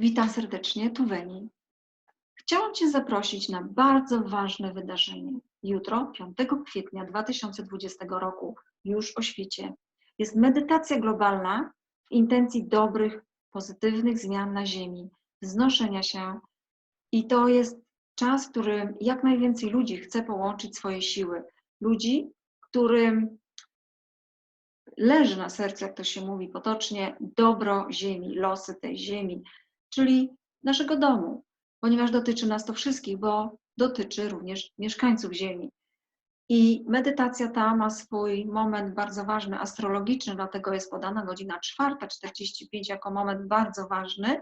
Witam serdecznie, tu Weni. Chciałam Cię zaprosić na bardzo ważne wydarzenie. Jutro, 5 kwietnia 2020 roku, już o świcie, jest medytacja globalna w intencji dobrych, pozytywnych zmian na Ziemi, wznoszenia się. I to jest czas, w którym jak najwięcej ludzi chce połączyć swoje siły. Ludzi, którym leży na sercu, jak to się mówi potocznie, dobro Ziemi, losy tej Ziemi, czyli naszego domu, ponieważ dotyczy nas to wszystkich, bo dotyczy również mieszkańców Ziemi. I medytacja ta ma swój moment bardzo ważny, astrologiczny, dlatego jest podana godzina 4.45 jako moment bardzo ważny.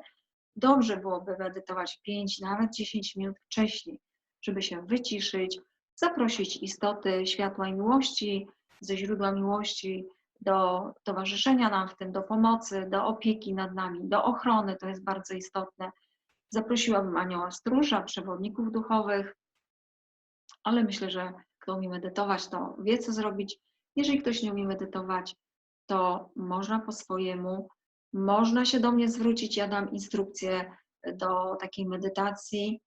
Dobrze byłoby medytować 5, nawet 10 minut wcześniej, żeby się wyciszyć, zaprosić istoty światła i miłości, ze źródła miłości, do towarzyszenia nam w tym, do pomocy, do opieki nad nami, do ochrony, to jest bardzo istotne. Zaprosiłabym anioła stróża, przewodników duchowych, ale myślę, że kto umie medytować, to wie, co zrobić. Jeżeli ktoś nie umie medytować, to można po swojemu, można się do mnie zwrócić, ja dam instrukcję do takiej medytacji,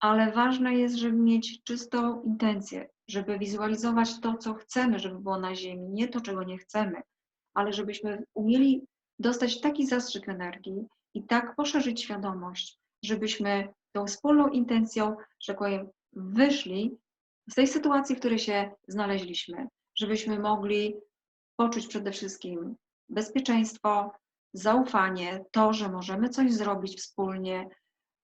ale ważne jest, żeby mieć czystą intencję, żeby wizualizować to, co chcemy, żeby było na Ziemi, nie to, czego nie chcemy, ale żebyśmy umieli dostać taki zastrzyk energii i tak poszerzyć świadomość, żebyśmy tą wspólną intencją, że tak powiem, wyszli z tej sytuacji, w której się znaleźliśmy, żebyśmy mogli poczuć przede wszystkim bezpieczeństwo, zaufanie, to, że możemy coś zrobić wspólnie,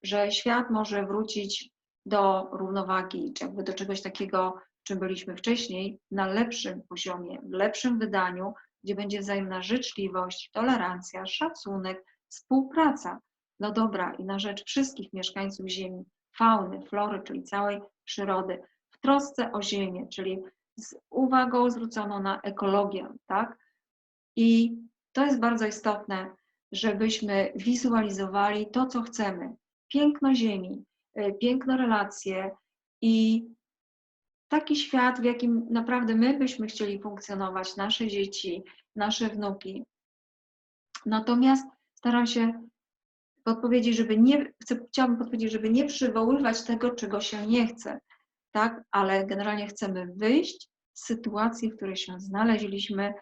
że świat może wrócić do równowagi, czy jakby do czegoś takiego, czym byliśmy wcześniej, na lepszym poziomie, w lepszym wydaniu, gdzie będzie wzajemna życzliwość, tolerancja, szacunek, współpraca dla dobra i na rzecz wszystkich mieszkańców Ziemi, fauny, flory, czyli całej przyrody, w trosce o Ziemię, czyli z uwagą zwróconą na ekologię, tak? I to jest bardzo istotne, żebyśmy wizualizowali to, co chcemy. Piękno Ziemi, y, piękno relacje i taki świat, w jakim naprawdę my byśmy chcieli funkcjonować, nasze dzieci, nasze wnuki. Natomiast staram się podpowiedzieć, żeby nie, chcę, chciałabym podpowiedzieć, żeby nie przywoływać tego, czego się nie chce, tak? Ale generalnie chcemy wyjść z sytuacji, w której się znaleźliśmy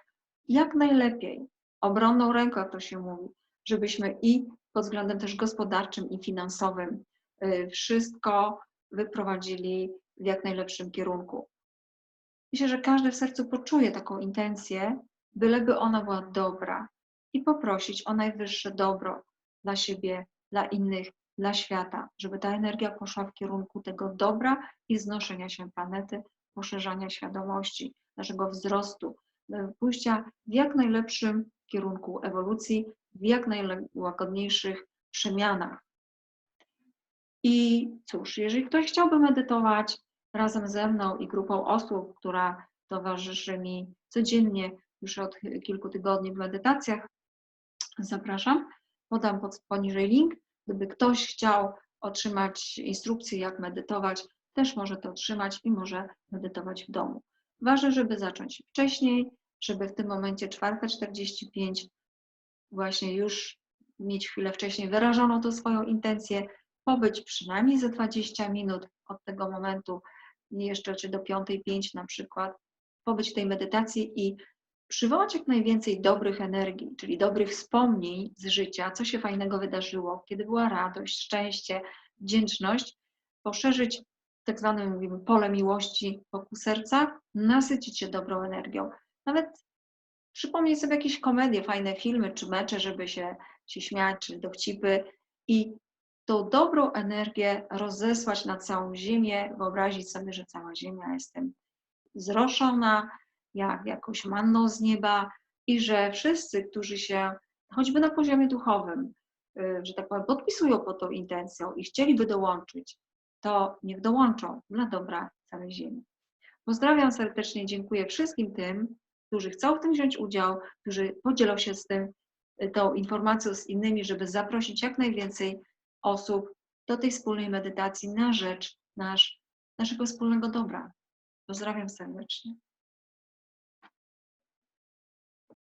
jak najlepiej, obronną ręką, jak to się mówi, żebyśmy i pod względem też gospodarczym i finansowym y, wszystko wyprowadzili w jak najlepszym kierunku. Myślę, że każdy w sercu poczuje taką intencję, byleby ona była dobra i poprosić o najwyższe dobro dla siebie, dla innych, dla świata, żeby ta energia poszła w kierunku tego dobra i znoszenia się planety, poszerzania świadomości, naszego wzrostu, pójścia w jak najlepszym kierunku ewolucji, w jak najłagodniejszych przemianach. I cóż, jeżeli ktoś chciałby medytować, razem ze mną i grupą osób, która towarzyszy mi codziennie już od kilku tygodni w medytacjach. Zapraszam. Podam pod, poniżej link. Gdyby ktoś chciał otrzymać instrukcję, jak medytować, też może to otrzymać i może medytować w domu. Ważne, żeby zacząć wcześniej, żeby w tym momencie 4.45 właśnie już mieć chwilę wcześniej wyrażoną tą swoją intencję, pobyć przynajmniej za 20 minut od tego momentu, jeszcze czy do piątej, pięć na przykład, pobyć w tej medytacji i przywołać jak najwięcej dobrych energii, czyli dobrych wspomnień z życia, co się fajnego wydarzyło, kiedy była radość, szczęście, wdzięczność, poszerzyć tak zwane mówimy pole miłości wokół serca, nasycić się dobrą energią. Nawet przypomnieć sobie jakieś komedie, fajne filmy czy mecze, żeby się, się śmiać, czy dowcipy i tą dobrą energię rozesłać na całą Ziemię, wyobrazić sobie, że cała Ziemia jest tym zroszona, jak jakąś manną z nieba i że wszyscy, którzy się choćby na poziomie duchowym, y, że tak powiem, podpisują pod tą intencją i chcieliby dołączyć, to niech dołączą dla dobra całej Ziemi. Pozdrawiam serdecznie, dziękuję wszystkim tym, którzy chcą w tym wziąć udział, którzy podzielą się z tym, y, tą informacją z innymi, żeby zaprosić jak najwięcej osób do tej wspólnej medytacji na rzecz nasz, naszego wspólnego dobra. Pozdrawiam serdecznie.